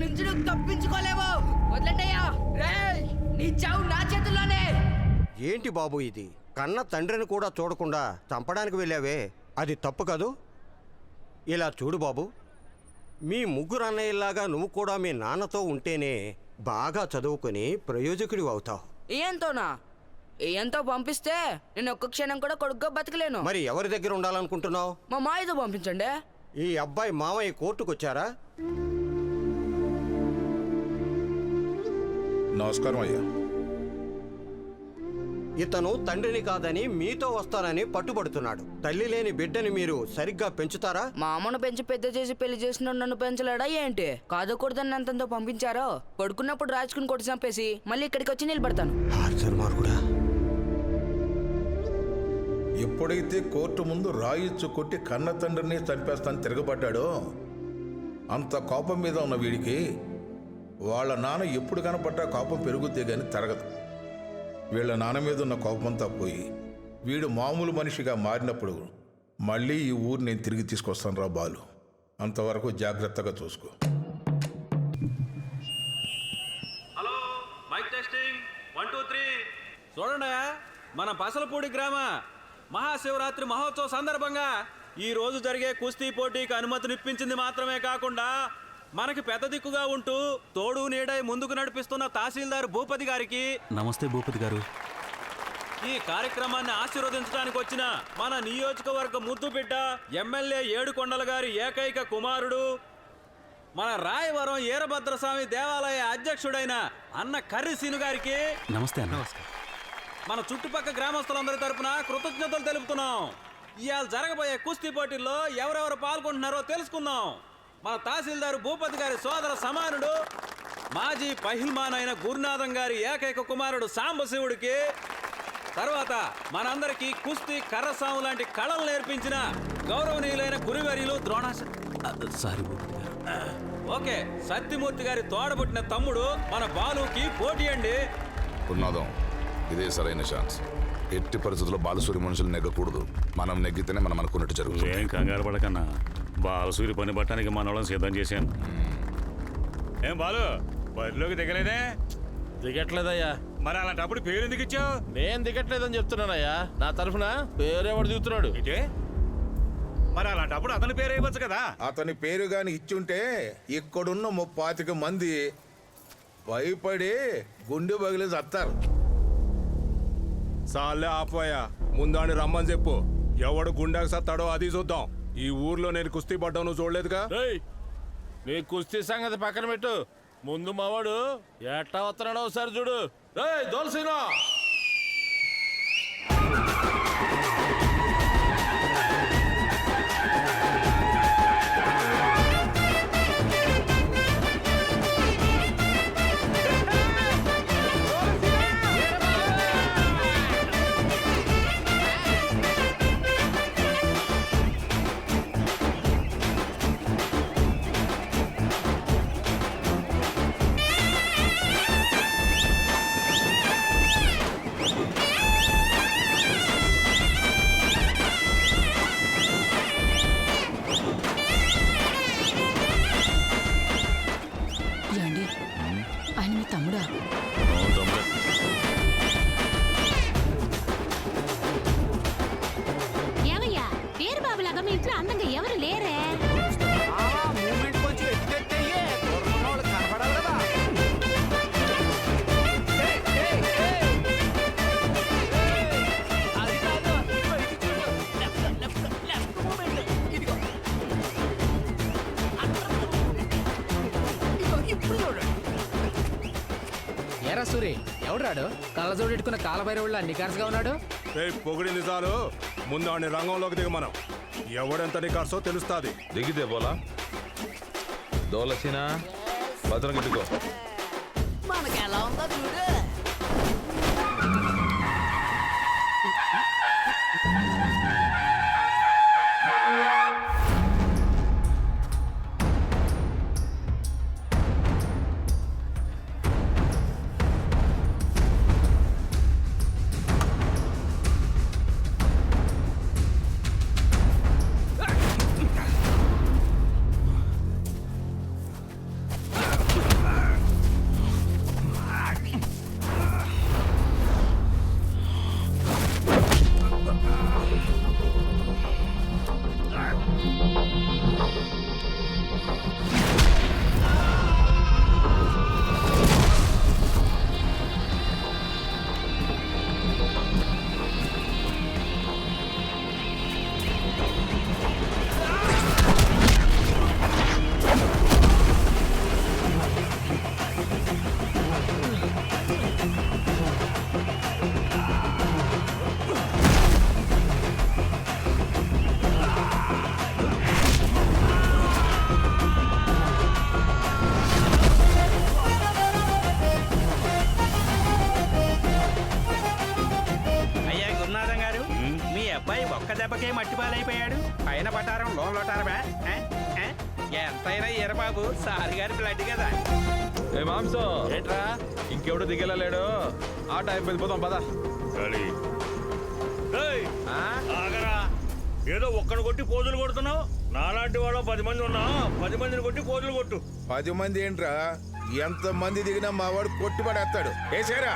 నుంచి నువ్వు తప్పించుకోలేవు. వదిలేండయ్యా. రేయ్! నీ చావు నా చేతుల్లోనే. ఏంటి బాబు ఇది? కన్న తండ్రిని కూడా చూడకుండా చంపడానికి వెళ్ళావే? అది తప్పు కాదు. ఇలా చూడు బాబు. మీ ముగ్గురు అన్నయ్యలాగా నువ్వు కూడా మీ నాన్నతో ఉంటేనే బాగా చదువుకొని ప్రయోజకుడివి అవుతావు. ఏంతోనా ఏంతో పంపిస్తే నేను ఒక్క క్షణం కూడా కొడుగ్గా బతకలేను. మరి ఎవరి దగ్గర ఉండాలనుకుంటున్నావు? మా మాయతో పంపించండి. ఈ అబ్బాయి మామయ్య కోర్టుకు నమస్కారం అయ్యా. ఇతను తండ్రిని కాదని మీతో వస్తానని పట్టుబడుతున్నాడు. తల్లి లేని బిడ్డని మీరు సరిగ్గా పెంచుతారా? మా అమ్మను పెంచి పెద్ద చేసి పెళ్ళి చేసిన నన్ను పెంచలేడా ఏంటి? కాదు కూడదని అంతంతో పంపించారో? పడుకున్నప్పుడు రాజుకుని కొట్టి చంపేసి మళ్ళీ ఇక్కడికి వచ్చి నిలబడతాను. ఎప్పుడైతే కోర్టు ముందు రాయిచ్చు కొట్టి కన్న తండ్రిని చంపేస్తాను తిరగబడ్డాడో అంత కోపం మీద ఉన్న వీడికి వాళ్ళ నాన్న ఎప్పుడు కనపడ్డా కోపం పెరుగుతే గాని తరగదు. వీళ్ళ నాన్న మీద ఉన్న కోపమంతా పోయి వీడు మామూలు మనిషిగా మారినప్పుడు మళ్ళీ ఈ ఊరు నేను తిరిగి తీసుకొస్తాను రా బాలు. అంతవరకు జాగ్రత్తగా చూసుకో. Hello mic testing. One two three. చూడండి మన పసలపూడి గ్రామ మహాశివరాత్రి మహోత్సవ సందర్భంగా ఈ రోజు జరిగే కుస్తీ పోటీకి అనుమతినిప్పించింది మాత్రమే కాకుండా మనకి పెద్ద దిక్కుగా ఉంటూ తోడు నీడై ముందుకు నడిపిస్తున్న తహసీల్దార్ భూపతి గారికి నమస్తే భూపతి గారు. ఈ కార్యక్రమాన్ని ఆశీర్వదించడానికి వచ్చిన మన నియోజకవర్గ ముద్దు బిడ్డ ఎమ్మెల్యే ఏడుకొండల గారి ఏకైక కుమారుడు మన రాయవరం ఈరభద్రస్వామి దేవాలయ అధ్యక్షుడైన అన్న కర్రి సీను గారికి నమస్తే అన్న. మన చుట్టుపక్కల గ్రామస్తులందరి తరపున కృతజ్ఞతలు తెలుపుతున్నాం. ఇవాళ జరగబోయే కుస్తీ పోటీల్లో ఎవరెవరు పాల్గొంటున్నారో తెలుసుకుందాం. మన తహసీల్దార్ భూపతి గారి సోదర సమానుడు మాజీ పహిల్మాన్ అయిన గురునాథం గారి ఏకైక కుమారుడు సాంబశివుడికి తర్వాత మనందరికీ కుస్తీ కర్రసాము లాంటి కళలు నేర్పించిన గౌరవనీయులైన గురువర్యులు ద్రోణాచ సారీ భూపతి గారు. ఓకే సత్యమూర్తి గారి తోడబుట్టిన తమ్ముడు మన బాలుకి పోటీ అండి. ఉన్నాదాం ఇదే సరైన ఛాన్స్. ఎట్టి పరిస్థితుల్లో బాలసూరి మనుషులు నెగ్గకూడదు. మనం నెగ్గితేనే మనం అనుకున్నట్టు జరుగుతుంది. ఏం కంగారు పడకన్నా. బాలసూరి పని పట్టడానికి మనోళ్ళని సిద్ధం చేశాను. ఏం బాలు బరిలోకి దిగలేదే? దిగట్లేదయ్యా. మరి అలాంటప్పుడు పేరు ఎందుకు ఇచ్చావు? నేను దిగట్లేదని చెప్తున్నానయ్యా. నా తరఫున వేరేవాడు దిగుతున్నాడు? ఇటే? మరి అలాంటప్పుడు అతని పేరు వేయవచ్చు కదా? అతని పేరు గాని ఇచ్చుంటే ఇక్కడున్న ముప్పాతిక మంది భయపడి గుండె పగిలి చస్తారు సాలే ఆపోయా ముందాని రమ్మని చెప్పు. ఎవడు గుండాకి సత్తాడో అది చూద్దాం. ఈ ఊర్లో నేను కుస్తీ పడ్డావు నువ్వు చూడలేదుగా? నీ కుస్తీ సంగతి పక్కన పెట్టు. ముందు మావాడు ఎట్టా వస్తున్నాడో ఒకసారి చూడు. రే దోల్సీనా సూరి ఎవడు కళ్ళజోడు పెట్టుకున్న కాలభైరవుళ్ళ నికార్స్గా ఉన్నాడు? రేయ్ పొగిడింది చాలు. ముందాని రంగంలోకి దిగ మనం ఎవడెంత నికార్సో తెలుస్తాది. దిగితే పోలా? దోలసీనా భద్రం కట్టుకో మనకి ఎలా ఉందో చూడు. ఎరబాబు సారి గారి బ్లడ్ కదా. ఏ మాంసం? ఏంట్రా? ఇంకెవడు దిగెళ్ళలేడు ఆట అయిపోయింది పోదాం పద. ఆగరా. ఏదో ఒక్కడు కొట్టి పోజులు కొడుతున్నావు? నాలాంటి వాళ్ళు పది మంది ఉన్నా? పది మందిని కొట్టి పోజులు కొట్టు. పది మంది ఏంట్రా? ఎంత మంది దిగినా మా వాడు కొట్టి పడేస్తాడు వేసేరా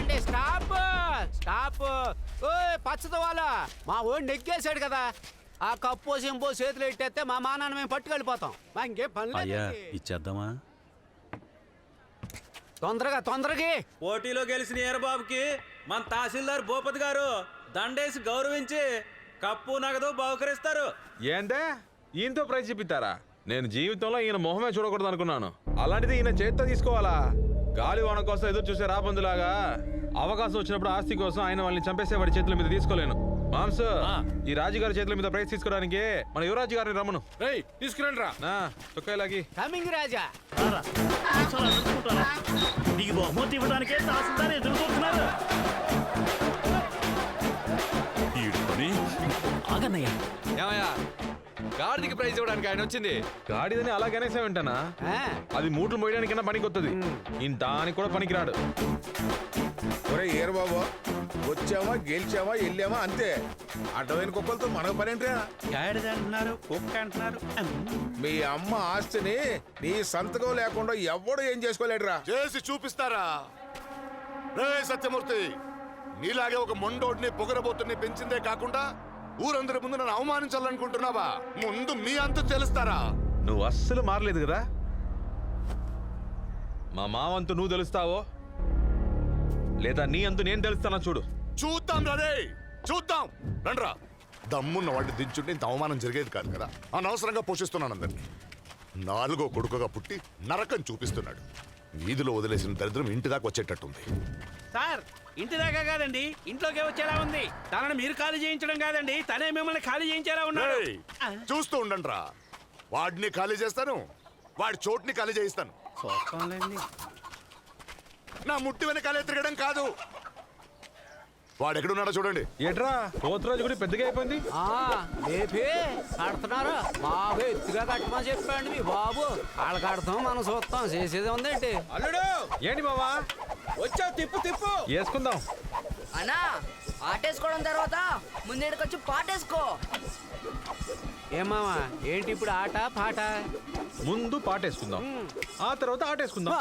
ఆపండి స్టాప్! స్టాప్! పచ్చద వాళ్ళ! మా ఓడి నెగ్గేశాడు కదా. ఆ కప్పు సింపో చేతులు ఎట్టేస్తే మా మానాన్న మేము పట్టుకెళ్ళిపోతాం. మా ఇంకేం పని అయ్యా లేదండి. ఇచ్చేద్దామా? తొందరగా తొందరగా. పోటీలో గెలిచిన ఎరబాబుకి మన తహసీల్దార్ భూపతి గారు దండేసి గౌరవించి కప్పు నగదు బహుకరిస్తారు. ఏంటే ఈయనతో ప్రైజ్ నేను జీవితంలో ఈయన మొహమే చూడకూడదు అనుకున్నాను అలాంటిది ఈయన చేత్తో తీసుకోవాలా? గాలి వాన కోసం ఎదురు చూసే రాబందులాగా అవకాశం వచ్చినప్పుడు ఆస్తి కోసం ఆయన వాళ్ళని చంపేసే వాడి చేతుల మీద తీసుకోలేను. మాంస్ ఈ రాజుగారి చేతుల మీద ప్రైజ్ తీసుకోవడానికి మన యువరాజు గారిని రమ్మను. తీసుకురండి రా నా కమింగ్ రాజా. నీకు బహుమతి ఇవ్వడానికే తహసీల్దార్ ఎదురు చూస్తున్నారు ఆగన్నయ్య. ఏమయ్యా? గాడిదికి ప్రైజ్ ఇవ్వడానికి ఆయన వచ్చింది. గాడిదని అలాగే అనేసా వింటానా? ఆ, అది మూటలు మోయడానికైనా పనికి వస్తుంది ఈయన దానికి కూడా పనికిరాడు. ఒరే ఏరు బాబు వచ్చామా గెలిచామా వెళ్ళామా అంతే. అడ్డమైన కుక్కలతో మనకు పనేంట్రా గాడిద అంటున్నారు కుక్క అంటున్నారు. మీ అమ్మ ఆస్తిని నీ సంతకం లేకుండా ఎవ్వడు ఏం చేసుకోలేడురా? చేసి చూపిస్తారా? రే సత్యమూర్తి నీలాగే ఒక మొండోడిని పొగరబోతుని పెంచిందే కాకుండా ఊరందరి ముందు నన్ను అవమానించాలనుకుంటున్నావా? ముందు మీ అంతు తెలుస్తారా? నువ్వు అస్సలు మారలేదు కదా? మా మావంతు నువ్వు తెలుస్తావో? లేదా నీ అంతు నేను తెలుస్తానా చూడు. చూద్దాం రే చూద్దాం. రండ్రా. దమ్మున్న వాడిని దించుంటే ఇంత అవమానం జరిగేది కాదు కదా? అనవసరంగా పోషిస్తున్నాను అందరినీ. నాలుగో కొడుకుగా పుట్టి నరకం చూపిస్తున్నాడు. వీధిలో వదిలేసిన దరిద్రం ఇంటి దాకా వచ్చేటట్టుంది. సార్ ఇంటి దాకా కాదండి ఇంట్లోకే వచ్చేలా ఉంది. తనని మీరు ఖాళీ చేయించడం కాదండి తనే మిమ్మల్ని ఖాళీ చేయించేలా ఉన్నాడు. చూస్తూ ఉండండి వాడిని ఖాళీ చేస్తాను వాడి చోటుని ఖాళీ చేయిస్తాను. నా ముట్టి వెనకాలే తిరగడం కాదు. వాడు ఎక్కడున్నాడో చూడండి. ఏట్రా? పోతురాజు కూడా పెద్దగా అయిపోయింది. ఆ, లేపి కడుతున్నారు బాబు ఎత్తుగా కట్టమని చెప్పండి మీ బాబు. వాళ్ళ కడతాం మనం చూస్తాం. చేసేది ఉందేంటి? అల్లుడు! ఏంటి బావా? వచ్చావు తిప్పు తిప్పు. వేసుకుందాం. అన్నా ఆటేసుకోవడం తర్వాత ముందేడుకొచ్చి పాటేసుకో. ఏమావా ఏంటి ఇప్పుడు ఆట పాట? ముందు పాటేసుకుందాం. ఆ తర్వాత ఆటేసుకుందాం.